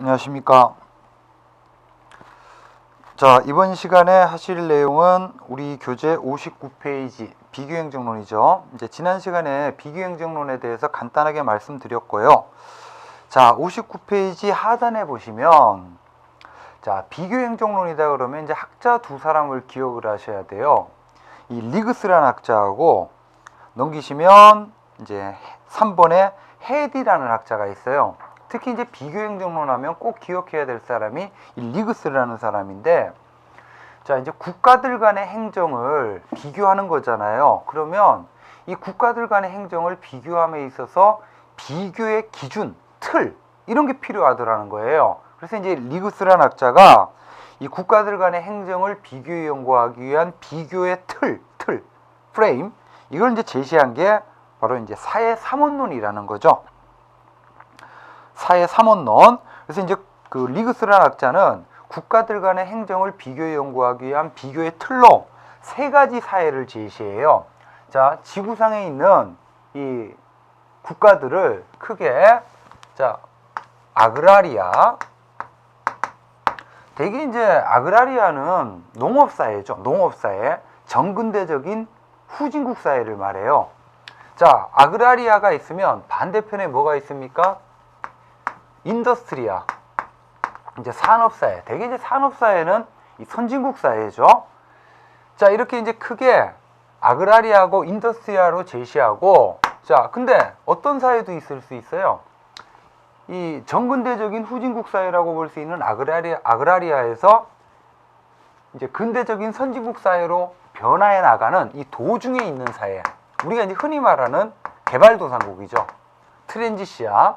안녕하십니까. 자, 이번 시간에 하실 내용은 우리 교재 59페이지 비교행정론이죠. 이제 지난 시간에 비교행정론에 대해서 간단하게 말씀드렸고요. 자, 59페이지 하단에 보시면 자, 비교행정론이다 그러면 이제 학자 두 사람을 기억을 하셔야 돼요. 이 리그스라는 학자하고 넘기시면 이제 3번에 헤디라는 학자가 있어요. 특히 이제 비교 행정론 하면 꼭 기억해야 될 사람이 이 리그스라는 사람인데 자 이제 국가들 간의 행정을 비교하는 거잖아요. 그러면 이 국가들 간의 행정을 비교함에 있어서 비교의 기준, 틀 이런 게 필요하더라는 거예요. 그래서 이제 리그스라는 학자가 이 국가들 간의 행정을 비교 연구하기 위한 비교의 틀, 틀, 프레임 이걸 이제 제시한 게 바로 이제 사회 삼원론이라는 거죠. 사회 삼원론. 그래서 이제 그 리그스라는 학자는 국가들 간의 행정을 비교 연구하기 위한 비교의 틀로 세 가지 사회를 제시해요. 자, 지구상에 있는 이 국가들을 크게 자, 아그라리아 대개 이제 아그라리아는 농업 사회죠. 농업 사회. 정근대적인 후진국 사회를 말해요. 자, 아그라리아가 있으면 반대편에 뭐가 있습니까? 인더스트리아. 이제 산업사회. 대개 이제 산업사회는 이 선진국 사회죠. 자, 이렇게 이제 크게 아그라리아하고 인더스트리아로 제시하고, 자, 근데 어떤 사회도 있을 수 있어요. 이 정근대적인 후진국 사회라고 볼 수 있는 아그라리아, 아그라리아에서 이제 근대적인 선진국 사회로 변화해 나가는 이 도중에 있는 사회. 우리가 이제 흔히 말하는 개발도상국이죠. 트렌지시아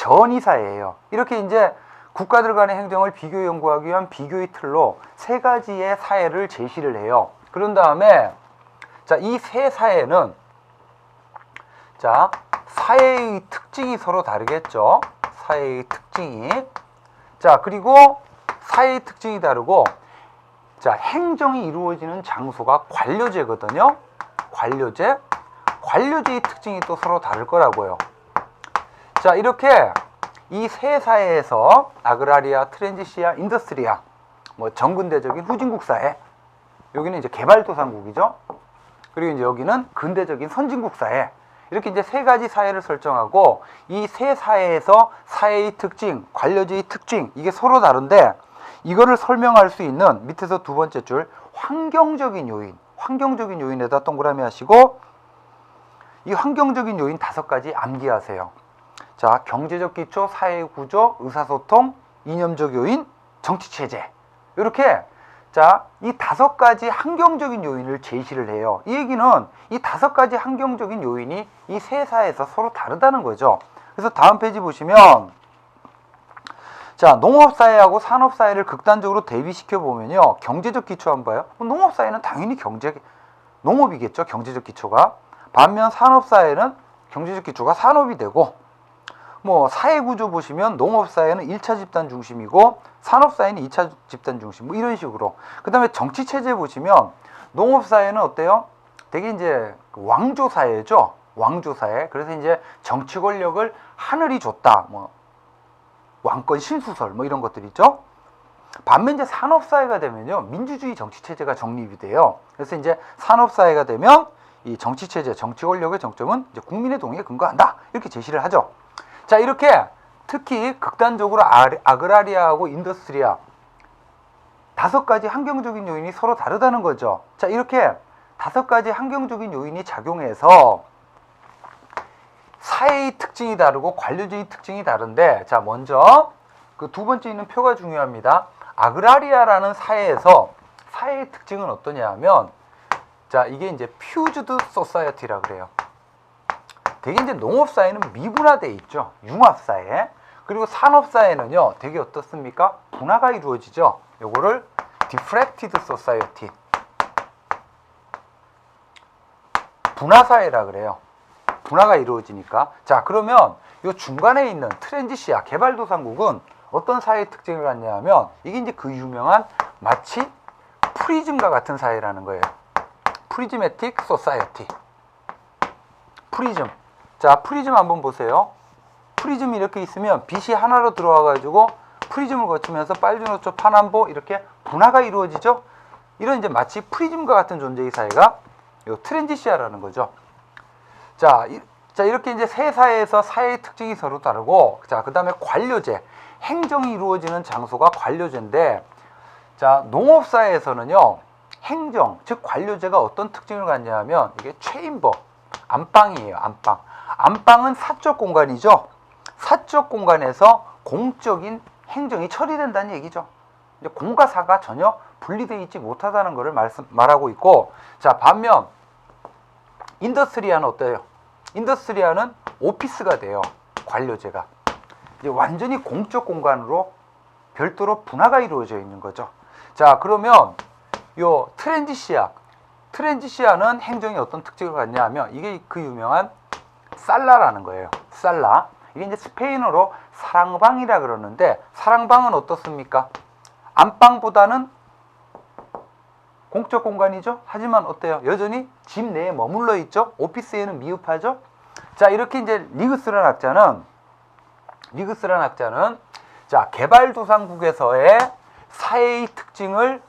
전이 사회예요. 이렇게 이제 국가들 간의 행정을 비교 연구하기 위한 비교의 틀로 세 가지의 사회를 제시를 해요. 그런 다음에 자, 이 세 사회는 자, 사회의 특징이 서로 다르겠죠. 사회의 특징이. 자, 그리고 사회의 특징이 다르고 자, 행정이 이루어지는 장소가 관료제거든요. 관료제. 관료제의 특징이 또 서로 다를 거라고요. 자, 이렇게 이 세 사회에서 아그라리아, 트렌지시아, 인더스트리아, 뭐 정근대적인 후진국 사회, 여기는 이제 개발도상국이죠. 그리고 이제 여기는 근대적인 선진국 사회. 이렇게 이제 세 가지 사회를 설정하고 이 세 사회에서 사회의 특징, 관료제의 특징 이게 서로 다른데 이거를 설명할 수 있는 밑에서 두 번째 줄 환경적인 요인, 환경적인 요인에다 동그라미 하시고 이 환경적인 요인 다섯 가지 암기하세요. 자, 경제적 기초, 사회 구조, 의사소통, 이념적 요인, 정치 체제. 이렇게 자, 이 다섯 가지 환경적인 요인을 제시를 해요. 이 얘기는 이 다섯 가지 환경적인 요인이 이 세 사회에서 서로 다르다는 거죠. 그래서 다음 페이지 보시면 자, 농업사회하고 산업사회를 극단적으로 대비시켜 보면요. 경제적 기초 한번 봐요. 농업사회는 당연히 경제, 농업이겠죠. 경제적 기초가. 반면 산업사회는 경제적 기초가 산업이 되고, 뭐, 사회 구조 보시면 농업 사회는 1차 집단 중심이고, 산업 사회는 2차 집단 중심, 뭐 이런 식으로. 그 다음에 정치 체제 보시면, 농업 사회는 어때요? 되게 이제 그 왕조 사회죠. 왕조 사회. 그래서 이제 정치 권력을 하늘이 줬다. 뭐, 왕권 신수설 뭐 이런 것들 있죠. 반면 이제 산업 사회가 되면요 민주주의 정치 체제가 정립이 돼요. 그래서 이제 산업 사회가 되면 이 정치 체제, 정치 권력의 정점은 이제 국민의 동의에 근거한다 이렇게 제시를 하죠. 자 이렇게 특히 극단적으로 아- 아그라리아하고 인더스트리아 다섯 가지 환경적인 요인이 서로 다르다는 거죠. 자 이렇게 다섯 가지 환경적인 요인이 작용해서 사회의 특징이 다르고 관료제의 특징이 다른데 자 먼저 그 두 번째 있는 표가 중요합니다. 아그라리아라는 사회에서 사회의 특징은 어떠냐 하면 자 이게 이제 퓨즈드 소사이어티라 그래요. 되게 이제 농업 사회는 미분화돼 있죠. 융합 사회. 그리고 산업 사회는요. 되게 어떻습니까? 분화가 이루어지죠. 요거를 디프렉티드 소사이어티. 분화 사회라 그래요. 분화가 이루어지니까. 자, 그러면 이 중간에 있는 트렌지시아 개발도상국은 어떤 사회의 특징을 갖냐 하면 이게 이제 그 유명한 마치 프리즘과 같은 사회라는 거예요. 프리즈메틱 소사이어티. 프리즘. 자, 프리즘 한번 보세요. 프리즘이 이렇게 있으면 빛이 하나로 들어와 가지고 프리즘을 거치면서 빨주노초 파남보 이렇게 분화가 이루어지죠. 이런 이제 마치 프리즘과 같은 존재의 사회가 요 트랜지시아라는 거죠. 자, 이, 자 이렇게 이제 세 사회에서 사회의 특징이 서로 다르고 자 그다음에 관료제 행정이 이루어지는 장소가 관료제인데 자 농업 사회에서는요 행정 즉 관료제가 어떤 특징을 갖냐면 이게 체인버 안방이에요 안방 안방은 사적 공간이죠 사적 공간에서 공적인 행정이 처리된다는 얘기죠 공과 사가 전혀 분리되어 있지 못하다는 것을 말씀, 말하고 있고 자 반면 인더스트리아는 어때요? 인더스트리아는 오피스가 돼요. 관료제가. 이제 완전히 공적 공간으로 별도로 분화가 이루어져 있는 거죠. 자, 그러면 요 트렌지시아. 트렌지시아는 행정이 어떤 특징을 갖냐 하면 이게 그 유명한 살라라는 거예요. 살라. 이게 이제 스페인어로 사랑방이라 그러는데 사랑방은 어떻습니까? 안방보다는 공적 공간이죠. 하지만 어때요? 여전히 집 내에 머물러 있죠. 오피스에는 미흡하죠. 자, 이렇게 이제 리그스란 학자는 리그스란 학자는 자, 개발도상국에서의 사회의 특징을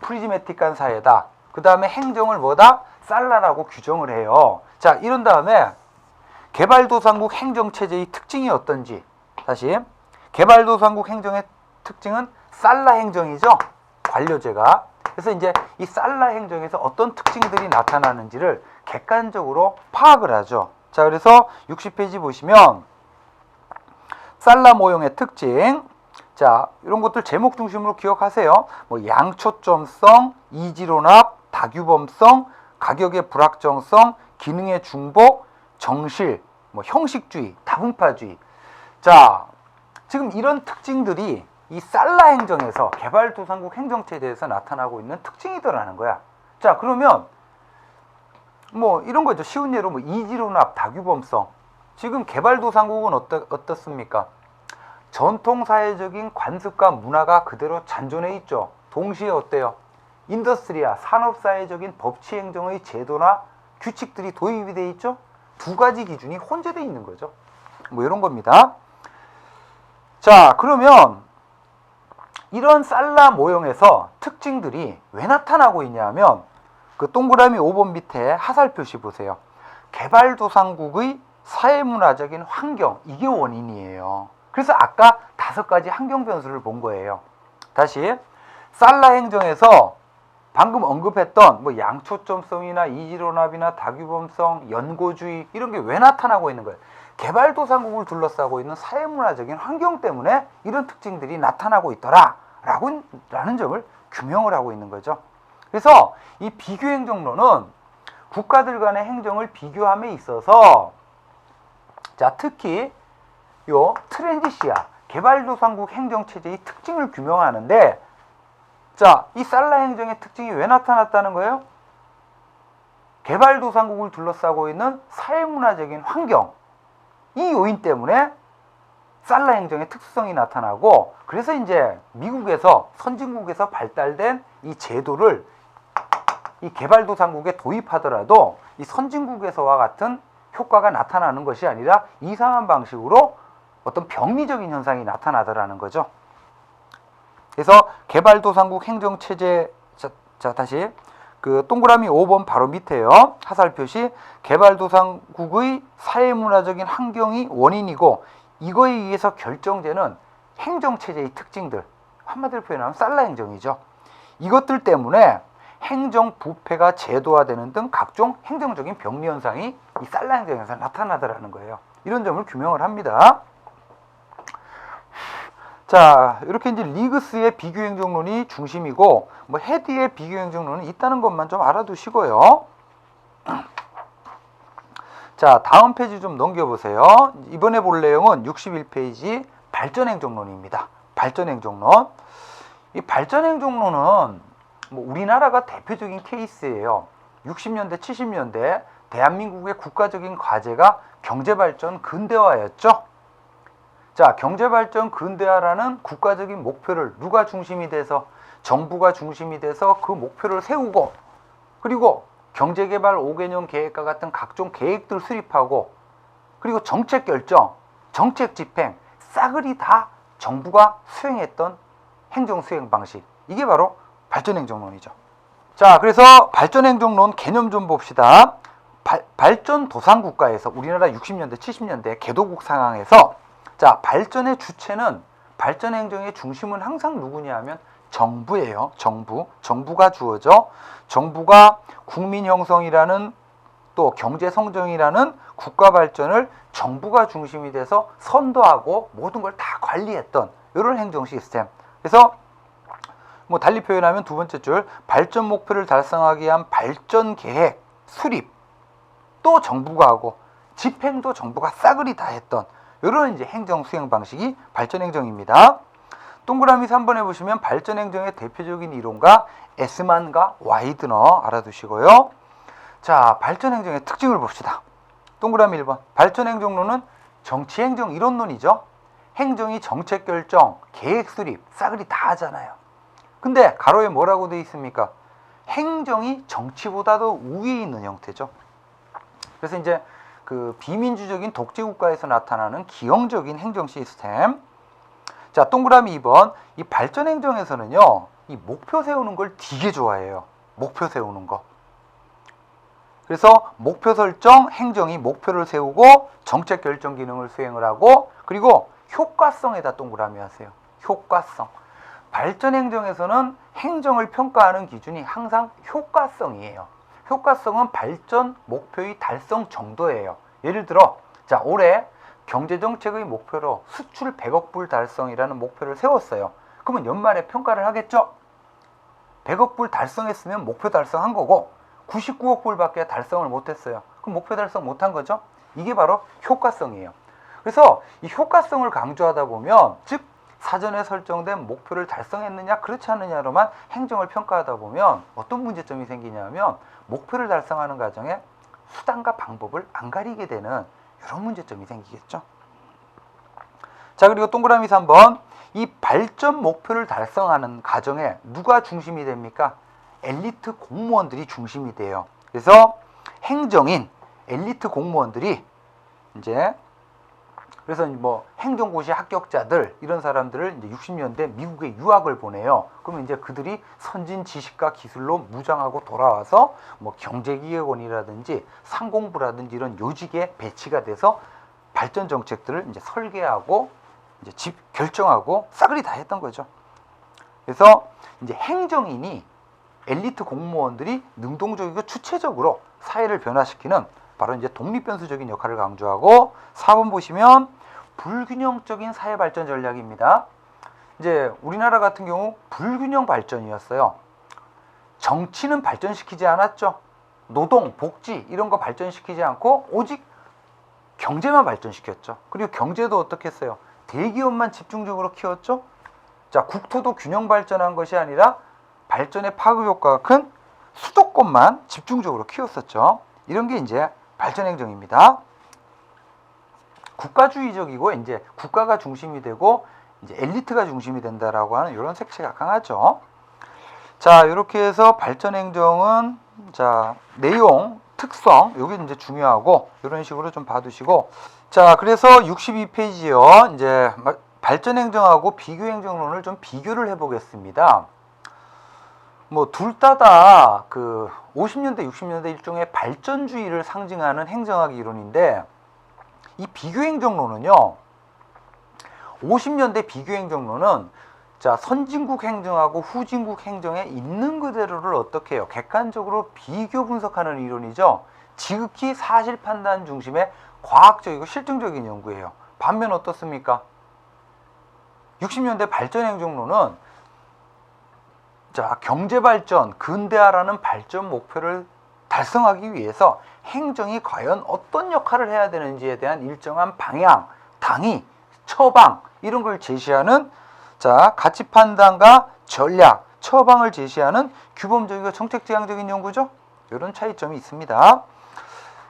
프리즈메틱한 사회다. 그 다음에 행정을 뭐다? 살라라고 규정을 해요. 자, 이런 다음에 개발도상국 행정체제의 특징이 어떤지 다시 개발도상국 행정의 특징은 살라 행정이죠. 관료제가 그래서 이제 이 살라 행정에서 어떤 특징들이 나타나는지를 객관적으로 파악을 하죠. 자, 그래서 60페이지 보시면 살라 모형의 특징. 자, 이런 것들 제목 중심으로 기억하세요. 뭐 양초점성, 이지론합, 다규범성, 가격의 불확정성, 기능의 중복, 정실, 뭐 형식주의, 다분파주의. 자, 지금 이런 특징들이 이 살라 행정에서 개발도상국 행정체제에서 나타나고 있는 특징이더라는 거야. 자, 그러면 뭐 이런 거죠. 쉬운 예로 뭐 이지론합, 다규범성. 지금 개발도상국은 어떠, 어떻습니까? 전통 사회적인 관습과 문화가 그대로 잔존해 있죠. 동시에 어때요? 인더스트리아, 산업 사회적인 법치 행정의 제도나 규칙들이 도입이 돼 있죠. 두 가지 기준이 혼재돼 있는 거죠. 뭐 이런 겁니다. 자, 그러면 이런 살라 모형에서 특징들이 왜 나타나고 있냐면 그 동그라미 5번 밑에 하살 표시 보세요. 개발도상국의 사회문화적인 환경 이게 원인이에요. 그래서 아까 다섯 가지 환경 변수를 본 거예요. 다시 살라 행정에서 방금 언급했던 뭐 양초점성이나 이지론합이나 다규범성, 연고주의 이런 게 왜 나타나고 있는 거예요? 개발도상국을 둘러싸고 있는 사회문화적인 환경 때문에 이런 특징들이 나타나고 있더라 라고 라는 점을 규명을 하고 있는 거죠. 그래서 이 비교행정론은 국가들 간의 행정을 비교함에 있어서 자 특히 요 트렌지시아 개발도상국 행정체제의 특징을 규명하는데 자 이 살라 행정의 특징이 왜 나타났다는 거예요? 개발도상국을 둘러싸고 있는 사회문화적인 환경 이 요인 때문에 살라 행정의 특수성이 나타나고 그래서 이제 미국에서 선진국에서 발달된 이 제도를 이 개발도상국에 도입하더라도 이 선진국에서와 같은 효과가 나타나는 것이 아니라 이상한 방식으로 어떤 병리적인 현상이 나타나더라는 거죠. 그래서 개발도상국 행정체제 자, 자 다시 그 동그라미 5번 바로 밑에요. 하살 표시 개발도상국의 사회문화적인 환경이 원인이고 이거에 의해서 결정되는 행정체제의 특징들 한마디로 표현하면 살라 행정이죠. 이것들 때문에 행정 부패가 제도화되는 등 각종 행정적인 병리 현상이 이 살라 행정에서 나타나더라는 거예요. 이런 점을 규명을 합니다. 자, 이렇게 이제 리그스의 비교 행정론이 중심이고 뭐 헤디의 비교 행정론은 있다는 것만 좀 알아두시고요. 자, 다음 페이지 좀 넘겨 보세요. 이번에 볼 내용은 61페이지 발전 행정론입니다. 발전 행정론. 이 발전 행정론은 뭐 우리나라가 대표적인 케이스예요. 60년대, 70년대 대한민국의 국가적인 과제가 경제발전 근대화였죠. 자, 경제발전 근대화라는 국가적인 목표를 누가 중심이 돼서 정부가 중심이 돼서 그 목표를 세우고 그리고 경제개발 5개년 계획과 같은 각종 계획들 수립하고 그리고 정책 결정 정책 집행, 싸그리 다 정부가 수행했던 행정 수행 방식. 이게 바로 발전행정론이죠. 자, 그래서 발전행정론 개념 좀 봅시다. 발, 발전 도상 국가에서 우리나라 60년대, 70년대 개도국 상황에서 자, 발전의 주체는 발전 행정의 중심은 항상 누구냐 하면 정부예요. 정부. 정부가 주어져. 정부가 국민 형성이라는 또 경제 성장이라는 국가 발전을 정부가 중심이 돼서 선도하고 모든 걸 다 관리했던 이런 행정 시스템. 그래서 뭐 달리 표현하면 두 번째 줄 발전 목표를 달성하기 위한 발전 계획 수립 또 정부가 하고 집행도 정부가 싸그리 다 했던 이런 이제 행정 수행 방식이 발전 행정입니다. 동그라미 3번에 보시면 발전 행정의 대표적인 이론가 에스만과 와이드너 알아두시고요. 자, 발전 행정의 특징을 봅시다. 동그라미 1번. 발전 행정론은 정치 행정 이론론이죠. 행정이 정책 결정, 계획 수립, 싸그리 다 하잖아요. 근데 가로에 뭐라고 되어 있습니까? 행정이 정치보다도 우위에 있는 형태죠. 그래서 이제 그 비민주적인 독재 국가에서 나타나는 기형적인 행정 시스템. 자, 동그라미 2번. 이 발전 행정에서는요. 이 목표 세우는 걸 되게 좋아해요. 목표 세우는 거. 그래서 목표 설정, 행정이 목표를 세우고 정책 결정 기능을 수행을 하고 그리고 효과성에다 동그라미 하세요. 효과성. 발전 행정에서는 행정을 평가하는 기준이 항상 효과성이에요. 효과성은 발전 목표의 달성 정도예요. 예를 들어, 자, 올해 경제정책의 목표로 수출 100억 불 달성이라는 목표를 세웠어요. 그러면 연말에 평가를 하겠죠? 100억 불 달성했으면 목표 달성한 거고, 99억 불밖에 달성을 못했어요. 그럼 목표 달성 못한 거죠? 이게 바로 효과성이에요. 그래서 이 효과성을 강조하다 보면, 즉, 사전에 설정된 목표를 달성했느냐, 그렇지 않느냐로만 행정을 평가하다 보면 어떤 문제점이 생기냐면, 목표를 달성하는 과정에 수단과 방법을 안 가리게 되는 이런 문제점이 생기겠죠. 자, 그리고 동그라미 3번. 이 발전 목표를 달성하는 과정에 누가 중심이 됩니까? 엘리트 공무원들이 중심이 돼요. 그래서 행정인 엘리트 공무원들이 이제 그래서 뭐 행정고시 합격자들 이런 사람들을 이제 60년대 미국에 유학을 보내요. 그러면 이제 그들이 선진 지식과 기술로 무장하고 돌아와서 뭐 경제기획원이라든지 상공부라든지 이런 요직에 배치가 돼서 발전 정책들을 이제 설계하고 이제 집 결정하고 싸그리 다 했던 거죠. 그래서 이제 행정인이 엘리트 공무원들이 능동적이고 주체적으로 사회를 변화시키는 바로 이제 독립변수적인 역할을 강조하고 4번 보시면 불균형적인 사회 발전 전략입니다. 이제 우리나라 같은 경우 불균형 발전이었어요. 정치는 발전시키지 않았죠. 노동, 복지 이런 거 발전시키지 않고 오직 경제만 발전시켰죠. 그리고 경제도 어떻게 했어요? 대기업만 집중적으로 키웠죠. 자, 국토도 균형 발전한 것이 아니라 발전의 파급 효과가 큰 수도권만 집중적으로 키웠었죠. 이런 게 이제 발전 행정입니다. 국가주의적이고 이제 국가가 중심이 되고 이제 엘리트가 중심이 된다라고 하는 이런 색채가 강하죠. 자, 이렇게 해서 발전 행정은 자, 내용, 특성, 여기 이제 중요하고 이런 식으로 좀 봐 두시고 자, 그래서 62페이지요. 이제 발전 행정하고 비교 행정론을 좀 비교를 해 보겠습니다. 뭐 둘 다다 그 50년대, 60년대 일종의 발전주의를 상징하는 행정학 이론인데 이 비교 행정론은요. 50년대 비교 행정론은 자, 선진국 행정하고 후진국 행정에 있는 그대로를 어떻게 해요? 객관적으로 비교 분석하는 이론이죠. 지극히 사실 판단 중심의 과학적이고 실증적인 연구예요. 반면 어떻습니까? 60년대 발전 행정론은 자, 경제 발전, 근대화라는 발전 목표를 달성하기 위해서 행정이 과연 어떤 역할을 해야 되는지에 대한 일정한 방향, 당위, 처방 이런 걸 제시하는 자, 가치 판단과 전략, 처방을 제시하는 규범적이고 정책 지향적인 연구죠. 이런 차이점이 있습니다.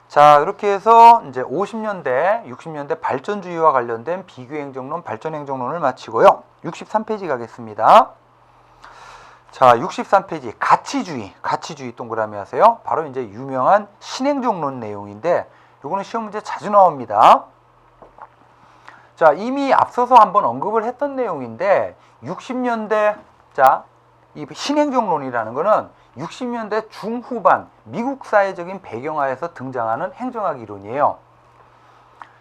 자, 이렇게 해서 이제 50년대, 60년대 발전주의와 관련된 비교행정론, 발전행정론을 마치고요. 63페이지 가겠습니다. 자, 63페이지 가치주의, 가치주의 동그라미 하세요. 바로 이제 유명한 신행정론 내용인데 이거는 시험 문제 자주 나옵니다. 자, 이미 앞서서 한번 언급을 했던 내용인데 60년대 자, 이 신행정론이라는 거는 60년대 중후반 미국 사회적인 배경하에서 등장하는 행정학 이론이에요.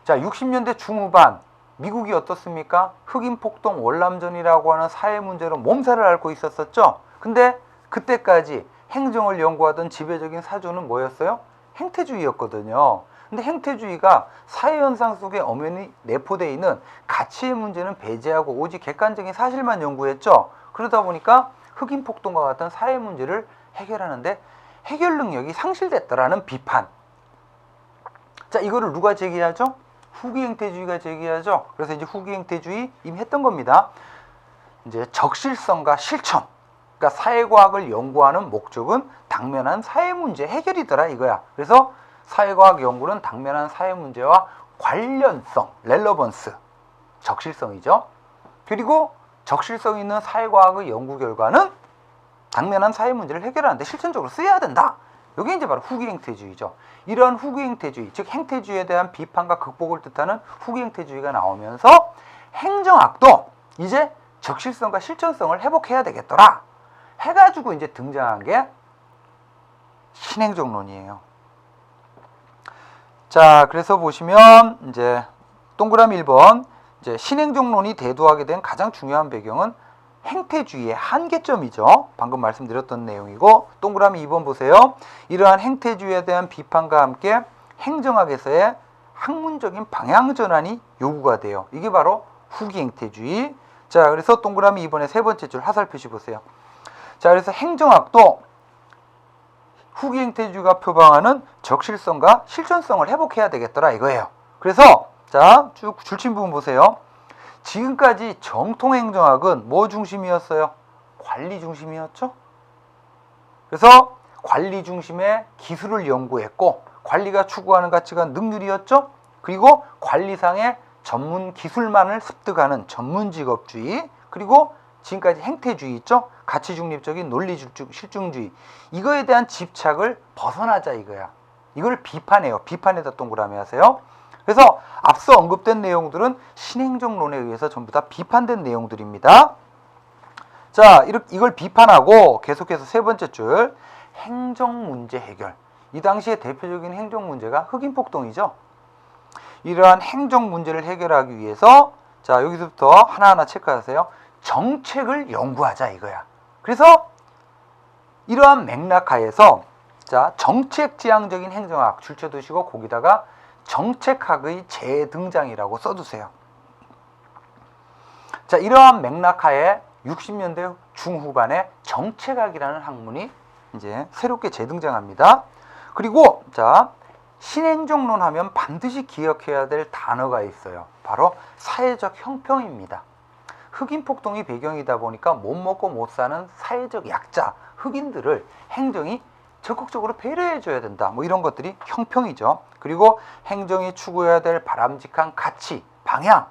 자, 60년대 중후반 미국이 어떻습니까? 흑인 폭동 월남전이라고 하는 사회 문제로 몸살을 앓고 있었었죠. 근데 그때까지 행정을 연구하던 지배적인 사조는 뭐였어요? 행태주의였거든요. 근데 행태주의가 사회 현상 속에 엄연히 내포되어 있는 가치의 문제는 배제하고 오직 객관적인 사실만 연구했죠. 그러다 보니까 흑인 폭동과 같은 사회 문제를 해결하는데 해결 능력이 상실됐다라는 비판. 자, 이거를 누가 제기하죠? 후기 행태주의가 제기하죠. 그래서 이제 후기 행태주의 이미 했던 겁니다. 이제 적실성과 실천. 그러니까 사회과학을 연구하는 목적은 당면한 사회 문제 해결이더라 이거야. 그래서 사회과학 연구는 당면한 사회 문제와 관련성, 렐러번스, 적실성이죠. 그리고 적실성 있는 사회과학의 연구 결과는 당면한 사회 문제를 해결하는데 실천적으로 쓰여야 된다. 이게 이제 바로 후기 행태주의죠. 이런 후기 행태주의, 즉 행태주의에 대한 비판과 극복을 뜻하는 후기 행태주의가 나오면서 행정학도 이제 적실성과 실천성을 회복해야 되겠더라. 해가지고 이제 등장한 게 신행정론이에요. 자, 그래서 보시면 이제 동그라미 1번 이제 신행정론이 대두하게 된 가장 중요한 배경은 행태주의의 한계점이죠. 방금 말씀드렸던 내용이고 동그라미 2번 보세요. 이러한 행태주의에 대한 비판과 함께 행정학에서의 학문적인 방향 전환이 요구가 돼요. 이게 바로 후기 행태주의. 자, 그래서 동그라미 2번의 세 번째 줄 화살 표시 보세요. 자, 그래서 행정학도 후기 행태주의가 표방하는 적실성과 실천성을 회복해야 되겠더라 이거예요. 그래서 자, 쭉 줄친 부분 보세요. 지금까지 정통 행정학은 뭐 중심이었어요? 관리 중심이었죠? 그래서 관리 중심의 기술을 연구했고 관리가 추구하는 가치가 능률이었죠? 그리고 관리상의 전문 기술만을 습득하는 전문 직업주의 그리고 지금까지 행태주의 있죠? 가치 중립적인 논리 실중, 실중주의 이거에 대한 집착을 벗어나자 이거야. 이걸 비판해요. 비판에다 동그라미 하세요. 그래서 앞서 언급된 내용들은 신행정론에 의해서 전부 다 비판된 내용들입니다. 자, 이걸 비판하고 계속해서 세 번째 줄 행정 문제 해결. 이 당시에 대표적인 행정 문제가 흑인 폭동이죠. 이러한 행정 문제를 해결하기 위해서 자, 여기서부터 하나하나 체크하세요. 정책을 연구하자 이거야. 그래서 이러한 맥락하에서 자, 정책 지향적인 행정학 줄쳐 두시고 거기다가 정책학의 재등장이라고 써두세요. 자, 이러한 맥락하에 60년대 중후반에 정책학이라는 학문이 이제 새롭게 재등장합니다. 그리고 자, 신행정론 하면 반드시 기억해야 될 단어가 있어요. 바로 사회적 형평입니다. 흑인 폭동이 배경이다 보니까 못 먹고 못 사는 사회적 약자, 흑인들을 행정이 적극적으로 배려해 줘야 된다. 뭐 이런 것들이 형평이죠. 그리고 행정이 추구해야 될 바람직한 가치, 방향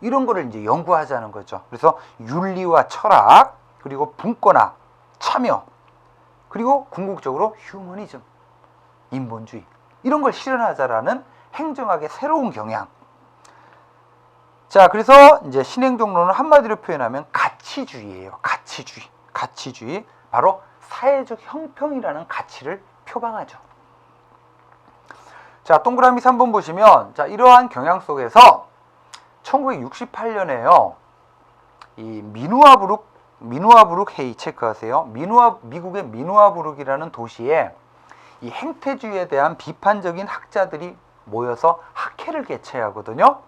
이런 거를 이제 연구하자는 거죠. 그래서 윤리와 철학, 그리고 분권화, 참여, 그리고 궁극적으로 휴머니즘, 인본주의 이런 걸 실현하자라는 행정학의 새로운 경향. 자, 그래서 이제 신행정론을 한마디로 표현하면 가치주의예요. 가치주의. 가치주의. 바로 사회적 형평이라는 가치를 표방하죠. 자, 동그라미 3번 보시면 자, 이러한 경향 속에서 1968년에요. 이 미누아부룩 미누아부룩 회의 체크하세요. 미누아 미국의 미누아부룩이라는 도시에 이 행태주의에 대한 비판적인 학자들이 모여서 학회를 개최하거든요.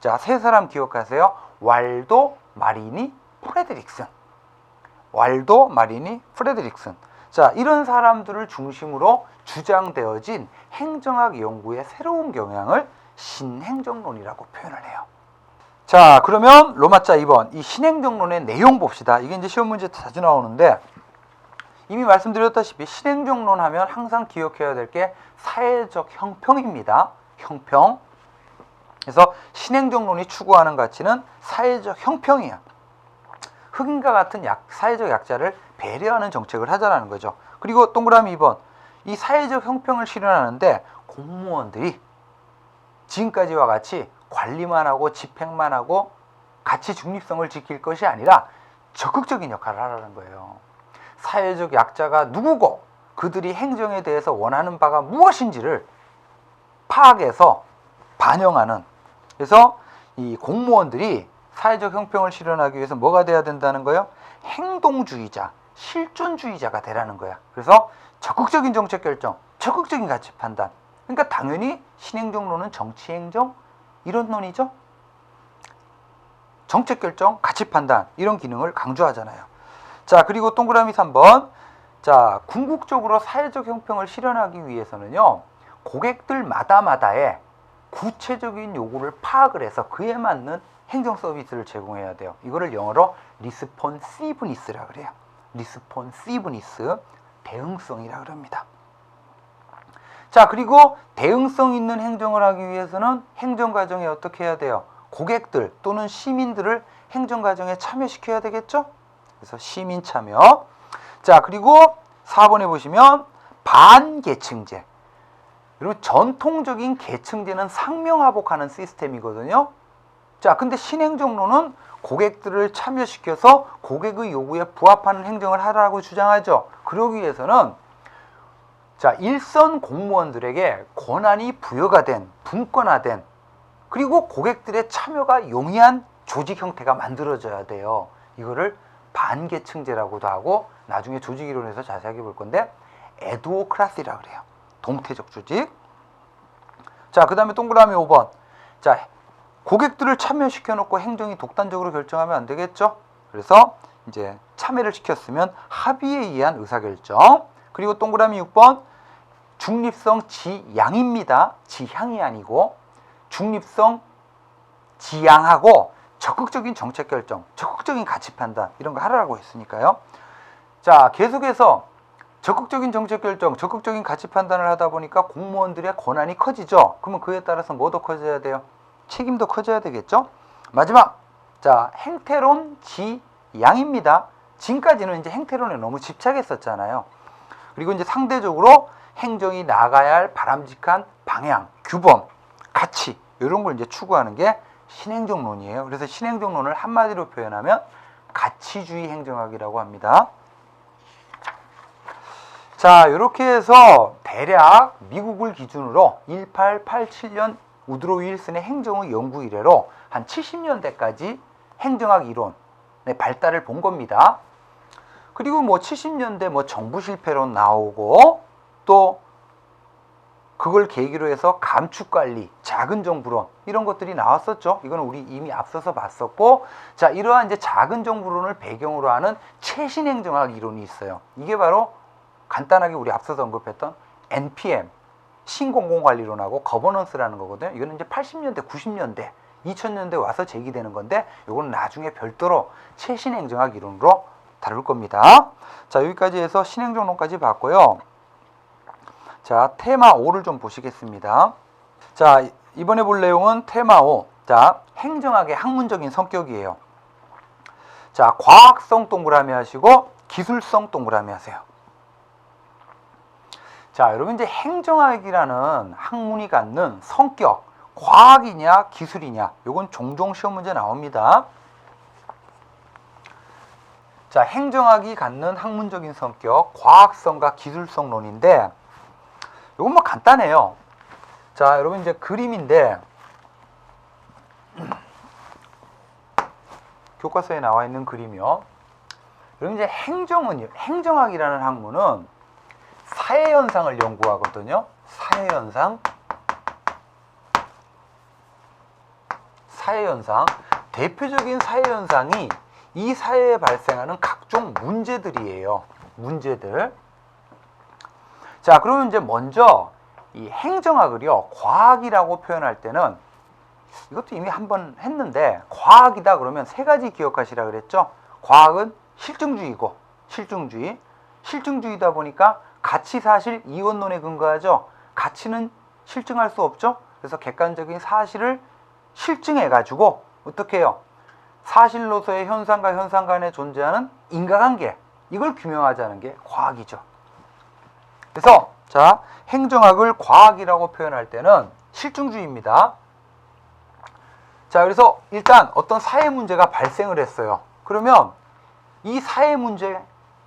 자, 세 사람 기억하세요. 왈도, 마리니, 프레드릭슨. 왈도, 마리니, 프레드릭슨. 자, 이런 사람들을 중심으로 주장되어진 행정학 연구의 새로운 경향을 신행정론이라고 표현을 해요. 자, 그러면 로마자 2번 이 신행정론의 내용 봅시다. 이게 이제 시험 문제 자주 나오는데 이미 말씀드렸다시피 신행정론 하면 항상 기억해야 될 게 사회적 형평입니다. 형평. 그래서 신행정론이 추구하는 가치는 사회적 형평이야. 흑인과 같은 약, 사회적 약자를 배려하는 정책을 하자라는 거죠. 그리고 동그라미 2번. 이 사회적 형평을 실현하는데 공무원들이 지금까지와 같이 관리만 하고 집행만 하고 가치 중립성을 지킬 것이 아니라 적극적인 역할을 하라는 거예요. 사회적 약자가 누구고 그들이 행정에 대해서 원하는 바가 무엇인지를 파악해서 반영하는 그래서 이 공무원들이 사회적 형평을 실현하기 위해서 뭐가 돼야 된다는 거예요? 행동주의자, 실존주의자가 되라는 거야. 그래서 적극적인 정책 결정, 적극적인 가치 판단. 그러니까 당연히 신행정론은 정치행정 이런 논이죠. 정책 결정, 가치 판단 이런 기능을 강조하잖아요. 자, 그리고 동그라미 3번. 자, 궁극적으로 사회적 형평을 실현하기 위해서는요. 고객들 마다마다의 구체적인 요구를 파악을 해서 그에 맞는 행정 서비스를 제공해야 돼요. 이거를 영어로 리스폰시브니스라 그래요. 리스폰시브니스 대응성이라 그럽니다. 자, 그리고 대응성 있는 행정을 하기 위해서는 행정 과정에 어떻게 해야 돼요? 고객들 또는 시민들을 행정 과정에 참여시켜야 되겠죠? 그래서 시민 참여. 자, 그리고 4번에 보시면 반계층제. 그리고 전통적인 계층제는 상명하복하는 시스템이거든요. 자, 근데 신행정론은 고객들을 참여시켜서 고객의 요구에 부합하는 행정을 하라고 주장하죠. 그러기 위해서는 자, 일선 공무원들에게 권한이 부여가 된, 분권화된, 그리고 고객들의 참여가 용이한 조직 형태가 만들어져야 돼요. 이거를 반계층제라고도 하고 나중에 조직 이론에서 자세하게 볼 건데 에도크라시라 그래요. 동태적 조직. 자, 그 다음에 동그라미 5번. 자, 고객들을 참여시켜 놓고 행정이 독단적으로 결정하면 안 되겠죠? 그래서 이제 참여를 시켰으면 합의에 의한 의사결정. 그리고 동그라미 6번. 중립성 지양입니다. 지향이 아니고 중립성 지향하고 적극적인 정책 결정, 적극적인 가치 판단 이런 거 하라고 했으니까요. 자, 계속해서 적극적인 정책 결정, 적극적인 가치 판단을 하다 보니까 공무원들의 권한이 커지죠. 그러면 그에 따라서 뭐도 커져야 돼요? 책임도 커져야 되겠죠? 마지막. 자, 행태론 지양입니다. 지금까지는 이제 행태론에 너무 집착했었잖아요. 그리고 이제 상대적으로 행정이 나가야 할 바람직한 방향, 규범, 가치 이런 걸 이제 추구하는 게 신행정론이에요. 그래서 신행정론을 한마디로 표현하면 가치주의 행정학이라고 합니다. 자, 이렇게 해서 대략 미국을 기준으로 1887년 우드로 윌슨의 행정의 연구 이래로 한 70년대까지 행정학 이론의 발달을 본 겁니다. 그리고 뭐 70년대 뭐 정부 실패론 나오고 또 그걸 계기로 해서 감축 관리, 작은 정부론 이런 것들이 나왔었죠. 이거는 우리 이미 앞서서 봤었고, 자 이러한 이제 작은 정부론을 배경으로 하는 최신 행정학 이론이 있어요. 이게 바로 간단하게 우리 앞서서 언급했던 NPM 신공공관리론하고 거버넌스라는 거거든요. 이거는 이제 80년대, 90년대, 2000년대 와서 제기되는 건데, 이거는 나중에 별도로 최신 행정학 이론으로 다룰 겁니다. 자 여기까지 해서 신행정론까지 봤고요. 자, 테마 5를 좀 보시겠습니다. 자, 이번에 볼 내용은 테마 5. 자, 행정학의 학문적인 성격이에요. 자, 과학성 동그라미 하시고 기술성 동그라미 하세요. 자, 여러분 이제 행정학이라는 학문이 갖는 성격, 과학이냐 기술이냐, 요건 종종 시험 문제 나옵니다. 자, 행정학이 갖는 학문적인 성격, 과학성과 기술성론인데 이건 뭐 간단해요. 자, 여러분 이제 그림인데 교과서에 나와 있는 그림이요. 여러분 이제 행정은 행정학이라는 학문은 사회 현상을 연구하거든요. 사회 현상. 사회 현상. 대표적인 사회 현상이 이 사회에 발생하는 각종 문제들이에요. 문제들. 자, 그러면 이제 먼저 이 행정학을요, 과학이라고 표현할 때는 이것도 이미 한번 했는데, 과학이다 그러면 세 가지 기억하시라 그랬죠? 과학은 실증주의고, 실증주의. 실증주의다 보니까 가치 사실 이원론에 근거하죠? 가치는 실증할 수 없죠? 그래서 객관적인 사실을 실증해 가지고, 어떻게 해요? 사실로서의 현상과 현상 간에 존재하는 인과관계, 이걸 규명하자는 게 과학이죠. 그래서 자 행정학을 과학이라고 표현할 때는 실증주의입니다. 자, 그래서 일단 어떤 사회 문제가 발생을 했어요. 그러면 이 사회 문제에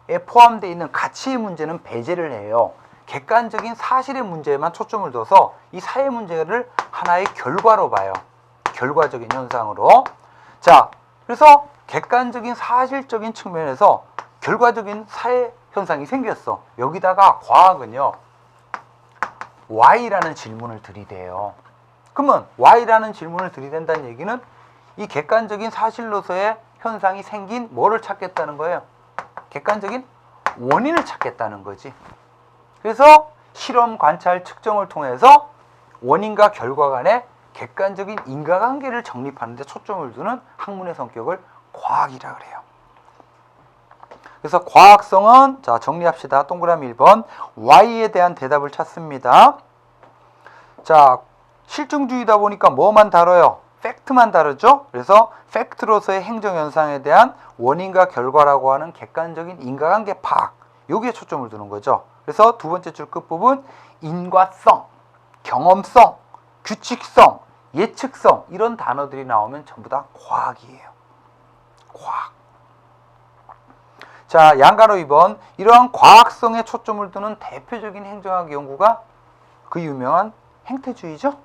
포함되어 있는 가치의 문제는 배제를 해요. 객관적인 사실의 문제에만 초점을 둬서 이 사회 문제를 하나의 결과로 봐요. 결과적인 현상으로. 자, 그래서 객관적인 사실적인 측면에서 결과적인 사회 현상이 생겼어. 여기다가 과학은요. Y라는 질문을 들이대요. 그러면 Y라는 질문을 들이댄다는 얘기는 이 객관적인 사실로서의 현상이 생긴 뭐를 찾겠다는 거예요? 객관적인 원인을 찾겠다는 거지. 그래서 실험, 관찰, 측정을 통해서 원인과 결과 간의 객관적인 인과관계를 정립하는 데 초점을 두는 학문의 성격을 과학이라 그래요. 그래서 과학성은 자 정리합시다. 동그라미 1번 Y에 대한 대답을 찾습니다. 자 실증주의다 보니까 뭐만 다뤄요? 팩트만 다루죠. 그래서 팩트로서의 행정 현상에 대한 원인과 결과라고 하는 객관적인 인과관계 파악 여기에 초점을 두는 거죠. 그래서 두 번째 줄 끝부분 인과성, 경험성, 규칙성, 예측성 이런 단어들이 나오면 전부 다 과학이에요. 과학. 자, 양가로 2번 이러한 과학성에 초점을 두는 대표적인 행정학 연구가 그 유명한 행태주의죠.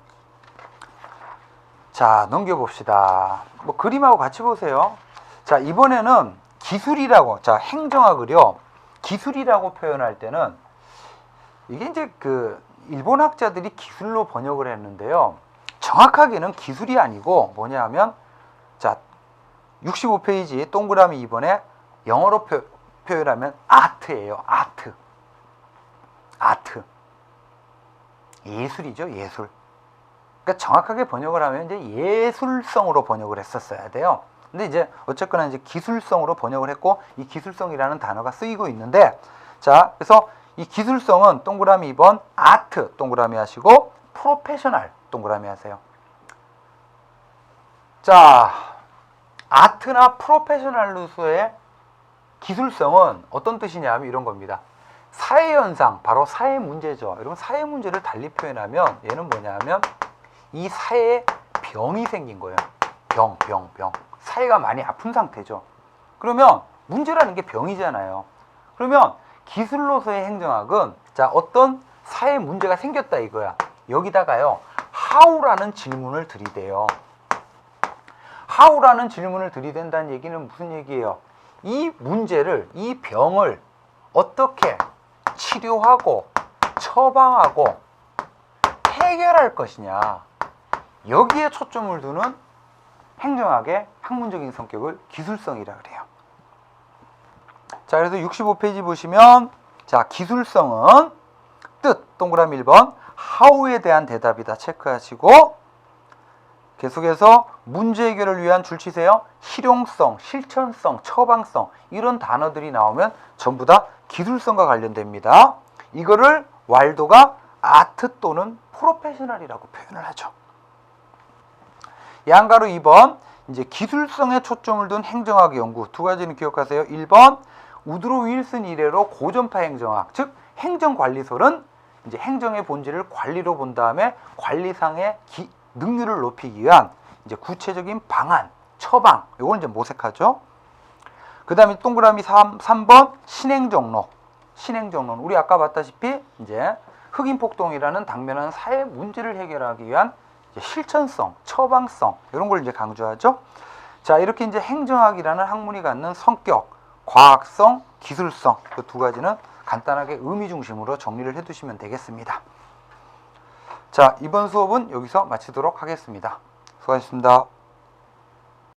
자, 넘겨봅시다. 뭐 그림하고 같이 보세요. 자, 이번에는 기술이라고, 자, 행정학을요, 기술이라고 표현할 때는 이게 이제 그 일본 학자들이 기술로 번역을 했는데요. 정확하게는 기술이 아니고 뭐냐 하면 자, 65페이지 동그라미 2번에 영어로 표, 표현하면 아트예요. 아트. 아트. 예술이죠, 예술. 그러니까 정확하게 번역을 하면 이제 예술성으로 번역을 했었어야 돼요. 근데 이제 어쨌거나 이제 기술성으로 번역을 했고 이 기술성이라는 단어가 쓰이고 있는데 자, 그래서 이 기술성은 동그라미 2번 아트 동그라미 하시고 프로페셔널 동그라미 하세요. 자, 아트나 프로페셔널로서의 기술성은 어떤 뜻이냐면 이런 겁니다. 사회 현상, 바로 사회 문제죠. 여러분 사회 문제를 달리 표현하면 얘는 뭐냐면 이 사회에 병이 생긴 거예요. 병, 병, 병. 사회가 많이 아픈 상태죠. 그러면 문제라는 게 병이잖아요. 그러면 기술로서의 행정학은 자 어떤 사회 문제가 생겼다 이거야. 여기다가요 how라는 질문을 들이대요. how라는 질문을 들이댄다는 얘기는 무슨 얘기예요? 이 문제를 이 병을 어떻게 치료하고 처방하고 해결할 것이냐 여기에 초점을 두는 행정학의 학문적인 성격을 기술성이라 그래요. 자, 그래서 65페이지 보시면 자, 기술성은 뜻 동그라미 1번 how에 대한 대답이다 체크하시고 계속해서 문제 해결을 위한 줄치세요. 실용성, 실천성, 처방성 이런 단어들이 나오면 전부 다 기술성과 관련됩니다. 이거를 왈도가 아트 또는 프로페셔널이라고 표현을 하죠. 양가로 2번 이제 기술성에 초점을 둔 행정학 연구 두 가지는 기억하세요. 1번 우드로 윌슨 이래로 고전파 행정학 즉 행정관리설은 이제 행정의 본질을 관리로 본 다음에 관리상의 기, 능률을 높이기 위한 이제 구체적인 방안, 처방 요건 이제 모색하죠. 그 다음에 동그라미 3, 3번 신행정론 신행정론 우리 아까 봤다시피 이제 흑인폭동이라는 당면한 사회 문제를 해결하기 위한 실천성, 처방성 이런 걸 이제 강조하죠. 자 이렇게 이제 행정학이라는 학문이 갖는 성격, 과학성, 기술성 그 두 가지는 간단하게 의미 중심으로 정리를 해두시면 되겠습니다. 자 이번 수업은 여기서 마치도록 하겠습니다. 수고하셨습니다.